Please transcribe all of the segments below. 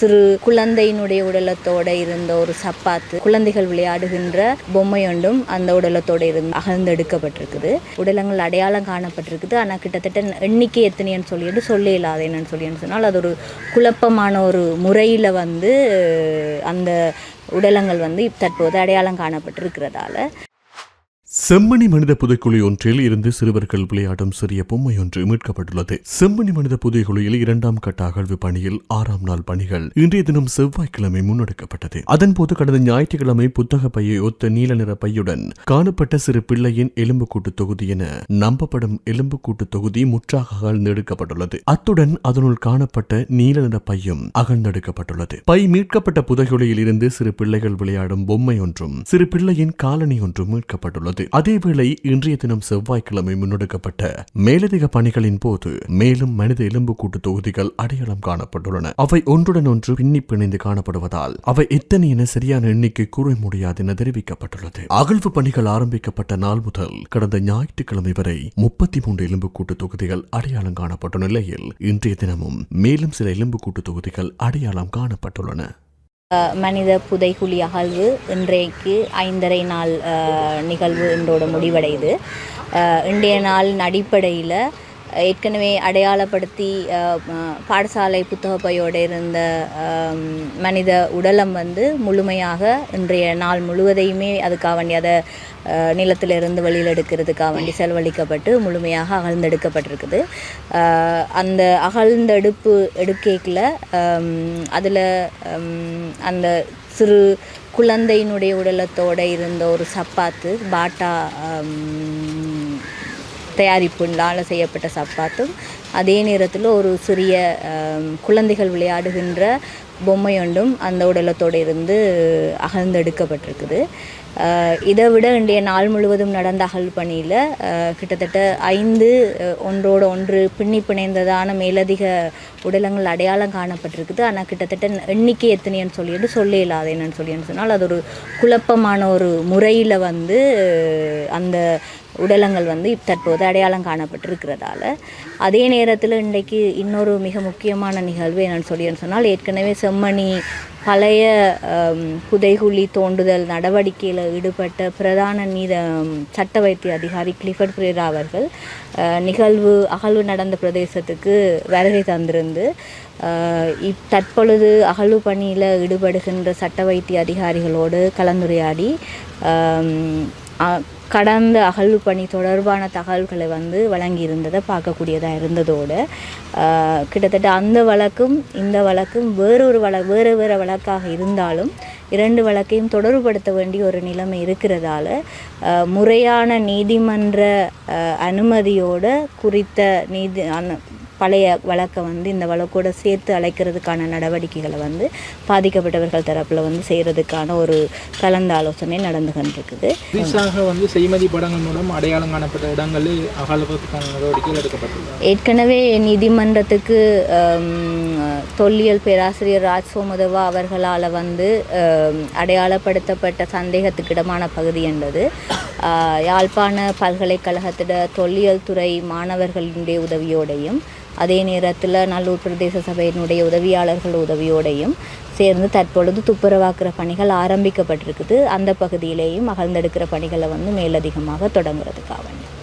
சிறு குழந்தையினுடைய உடலத்தோட இருந்த ஒரு சப்பாத்து குழந்தைகள் விளையாடுகின்ற பொம்மை ஒன்றும் அந்த உடலத்தோட இருந்து அகழ்ந்தெடுக்கப்பட்டிருக்குது. உடலங்கள் அடையாளம் காணப்பட்டிருக்குது. ஆனால் கிட்டத்தட்ட எண்ணிக்கை எத்தனைன்னு சொல்லிட்டு சொல்ல இல்லாத என்னன்னு சொல்லி சொன்னால் அது ஒரு குழப்பமான ஒரு முறையில் வந்து அந்த உடலங்கள் வந்து தற்போது அடையாளம் காணப்பட்டிருக்கிறதால. செம்மணி மனித புதைக்குழி ஒன்றில் இருந்து சிறுவர்கள் விளையாடும் சிறிய பொம்மை ஒன்று மீட்கப்பட்டுள்ளது. செம்மணி மனித புதைக்குழியில் இரண்டாம் கட்ட அகழ்வு பணியில் ஆறாம் நாள் பணிகள் இன்றைய தினம் செவ்வாய்க்கிழமை முன்னெடுக்கப்பட்டது. அதன்போது கடந்த ஞாயிற்றுக்கிழமை புத்தக பையை ஒத்த நீல நிற பையுடன் காணப்பட்ட சிறு பிள்ளையின் எலும்புக்கூட்டு தொகுதி என நம்பப்படும் எலும்புக்கூட்டு தொகுதி முற்றாக அகழ்ந்தெடுக்கப்பட்டுள்ளது அத்துடன் அதனுள் காணப்பட்ட நீல நிற பையும் அகழ்ந்தெடுக்கப்பட்டுள்ளது. பை மீட்கப்பட்ட புதைகுழியில் இருந்து சிறு பிள்ளைகள் விளையாடும் பொம்மை ஒன்றும் சிறு பிள்ளையின் காலனி ஒன்றும் மீட்கப்பட்டுள்ளது. அதேவேளை இன்றைய தினம் செவ்வாய்க்கிழமை முன்னெடுக்கப்பட்ட மேலதிக பணிகளின் போது மேலும் மனித எலும்புக்கூட்டு தொகுதிகள் அடையாளம் காணப்பட்டுள்ளன. அவை ஒன்றுடன் ஒன்று பின்னி பிணைந்து காணப்படுவதால் அவை எத்தனை என சரியான எண்ணிக்கை கூற முடியாது என தெரிவிக்கப்பட்டுள்ளது. அகழ்வு பணிகள் ஆரம்பிக்கப்பட்ட நாள் முதல் கடந்த ஞாயிற்றுக்கிழமை வரை முப்பத்தி மூன்று எலும்புக்கூட்டு தொகுதிகள் அடையாளம் காணப்பட்ட நிலையில் இன்றைய தினமும் மேலும் சில எலும்புக்கூட்டு தொகுதிகள் அடையாளம் காணப்பட்டுள்ளன. மனித புதைகுழி அகழ்வு இன்றைக்கு ஐந்தரை நாள் நிகழ்வு என்றோட முடிவடையுது. இன்றைய நாளின் அடிப்படையில் ஏற்கனவே அடையாளப்படுத்தி பாடசாலை புத்தகப்பையோடு இருந்த மனித உடலம் வந்து முழுமையாக இன்றைய நாள் முழுவதையுமே அதுக்காக வேண்டி அதை நிலத்திலிருந்து வெளியில் எடுக்கிறதுக்காக வேண்டி செலவழிக்கப்பட்டு முழுமையாக அகழ்ந்தெடுக்கப்பட்டிருக்குது. அந்த அகழ்ந்தெடுப்பு எடுக்கேக்கில் அதில் அந்த சிறு குழந்தையினுடைய உடலத்தோடு இருந்த ஒரு சப்பாத்து பாட்டா தயாரிப்புகளால் செய்யப்பட்ட சப்பாத்தும் அதே நேரத்தில் ஒரு சிறிய குழந்தைகள் விளையாடுகின்ற பொம்மை ஒன்றும் அந்த உடலத்தோடு இருந்து அகழ்ந்தெடுக்கப்பட்டிருக்குது. இதை விட இன்றைய நாள் முழுவதும் நடந்த அகல் பணியில் கிட்டத்தட்ட ஐந்து ஒன்றோட ஒன்றோடு ஒன்று பின்னி பிணைந்ததான மேலதிக உடலங்கள் அடையாளம் காணப்பட்டிருக்குது. ஆனால் கிட்டத்தட்ட எண்ணிக்கை எத்தனைன்னு சொல்லிட்டு சொல்ல இல்லாத என்னன்னு சொல்லி சொன்னால் அது ஒரு குழப்பமான ஒரு முறையில் வந்து அந்த உடலங்கள் வந்து தற்போது அடையாளம் காணப்பட்டிருக்கிறதால அதே நேரத்தில் இன்றைக்கு இன்னொரு மிக முக்கியமான நிகழ்வு என்னன்னு சொல்லின்னு சொன்னால் ஏற்கனவே செம்மணி பழைய புதைகுழி தோண்டுதல் நடவடிக்கையில் ஈடுபட்ட பிரதான நீத சட்ட வைத்திய அதிகாரி கிளிஃபர்ட் பிரேரா அவர்கள் நிகழ்வு அகழ்வு நடந்த பிரதேசத்துக்கு வருகை தந்திருந்து இப் தற்பொழுது அகழ்வு பணியில் ஈடுபடுகின்ற சட்ட வைத்திய அதிகாரிகளோடு கலந்துரையாடி கடந்த அகழ்வு பணி தொடர்பான தகவல்களை வந்து வழங்கியிருந்ததை பார்க்கக்கூடியதாக இருந்ததோடு கிட்டத்தட்ட அந்த வழக்கும் இந்த வழக்கும் வேறொரு வழ வேறு வேறு வழக்காக இருந்தாலும் இரண்டு வழக்கையும் தொடர்புபடுத்த வேண்டிய ஒரு நிலைமை இருக்கிறதால முறையான நீதிமன்ற அனுமதியோடு குறித்த நீதி அந்த பழைய வழக்கை வந்து இந்த வழக்கோட சேர்த்து அழைக்கிறதுக்கான நடவடிக்கைகளை வந்து பாதிக்கப்பட்டவர்கள் தரப்பில் வந்து செய்கிறதுக்கான ஒரு கலந்து ஆலோசனை நடந்து கொண்டிருக்குது புதுசாக வந்து செய்மதி படங்கள் மூலம் அடையாளம் காணப்பட்ட இடங்களில் அகழ்வதற்கான நடவடிக்கைகள் எடுக்கப்பட்டுள்ளது ஏற்கனவே நீதிமன்றத்துக்கு தொல்லியல் பேராசிரியர் ராஜ் சோமதவா அவர்களால் வந்து அடையாளப்படுத்தப்பட்ட சந்தேகத்துக்கிடமான பகுதி என்பது. யாழ்ப்பாண பல்கலைக்கழகத்திட தொல்லியல் துறை மாணவர்களுடைய உதவியோடையும் அதே நேரத்தில் நல்லூர் பிரதேச சபையினுடைய உதவியாளர்கள் உதவியோடையும் சேர்ந்து தற்பொழுது துப்புரவாக்குற பணிகள் ஆரம்பிக்கப்பட்டிருக்குது. அந்த பகுதியிலேயும் அகழ்ந்தெடுக்கிற பணிகளை வந்து மேலதிகமாக தொடங்குறதுக்காக வேண்டும்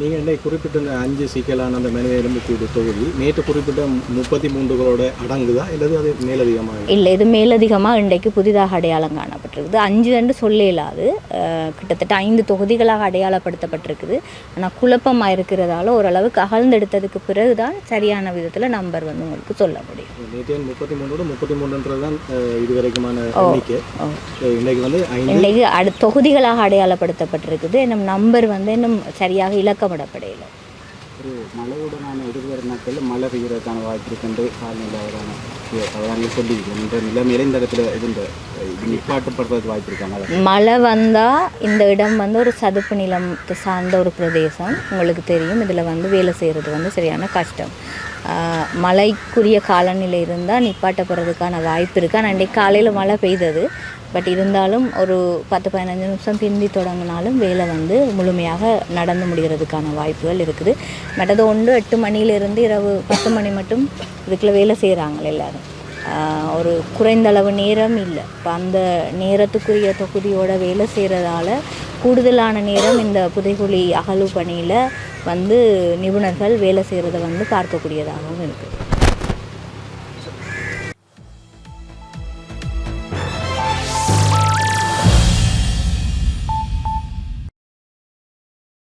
நீங்கள் இன்னைக்கு குறிப்பிட்ட இந்த அஞ்சு சிக்கலான அந்த மனித எலும்புக்கூடு தொகுதி. நேற்று குறிப்பிட்ட முப்பத்தி மூன்றுகளோட அடங்குதா? இல்லது அது மேலதிகமாக இல்லை இது மேலதிகமாக இன்றைக்கு புதிதாக அடையாளம் காணப்பட்டிருக்குது அஞ்சு ரெண்டு சொல்ல இயலாது அஹ், கிட்டத்தட்ட ஐந்து தொகுதிகளாக அடையாளப்படுத்தப்பட்டிருக்குது. ஆனால் குழப்பமாக இருக்கிறதால ஓரளவுக்கு அகழ்ந்தெடுத்ததுக்கு பிறகு தான் சரியான விதத்தில் நம்பர் வந்து உங்களுக்கு சொல்ல முடியும். முப்பத்தி மூணோட முப்பத்தி தான் இதுவரைக்குமான. So, இன்னைக்கு வந்து தொகுதிகளாக அடையாளப்படுத்தப்பட்டிருக்குது. இன்னும் நம்பர் வந்து இன்னும் சரியாக இலக்கமிடப்படையில ஒரு மழையுடனான எதிர்வரும் நாட்களில் மழை பெய்கிறதுக்கான வாய்ப்பு இருக்குன்று காலநிலை அவதானிகள் சொல்லியிருக்கோம் இந்த நிலைமையில இந்த இடத்துல இது நிப்பாட்டப்படுறதுக்கு வாய்ப்பு இருக்காங்க. மழை வந்தால் இந்த இடம் வந்து ஒரு சதுப்பு நிலம் சார்ந்த ஒரு பிரதேசம். உங்களுக்கு தெரியும் இதில் வந்து வேலை செய்கிறது வந்து சரியான கஷ்டம். மழைக்குரிய காலநிலை இருந்தால் நிப்பாட்டப்படுறதுக்கான வாய்ப்பு இருக்குது ஆனால் இன்றைக்கு காலையில் மழை பெய்தது. பட் இருந்தாலும் ஒரு பத்து பதினஞ்சு நிமிஷம் பிந்தி தொடங்கினாலும் வேலை வந்து முழுமையாக நடந்து முடிகிறதுக்கான வாய்ப்புகள் இருக்குது. மற்றது ஒன்று எட்டு மணியிலிருந்து இரவு பத்து மணி மட்டும் இதுக்குள்ளே வேலை செய்கிறாங்களே எல்லோரும். ஒரு குறைந்தளவு நேரம் இல்லை. இப்போ அந்த நேரத்துக்குரிய தொகுதியோட வேலை செய்கிறதால கூடுதலான நேரம் இந்த புதைகுழி அகழ்வு பணியில் வந்து நிபுணர்கள் வேலை செய்கிறத வந்து பார்க்கக்கூடியதாகவும் இருக்குது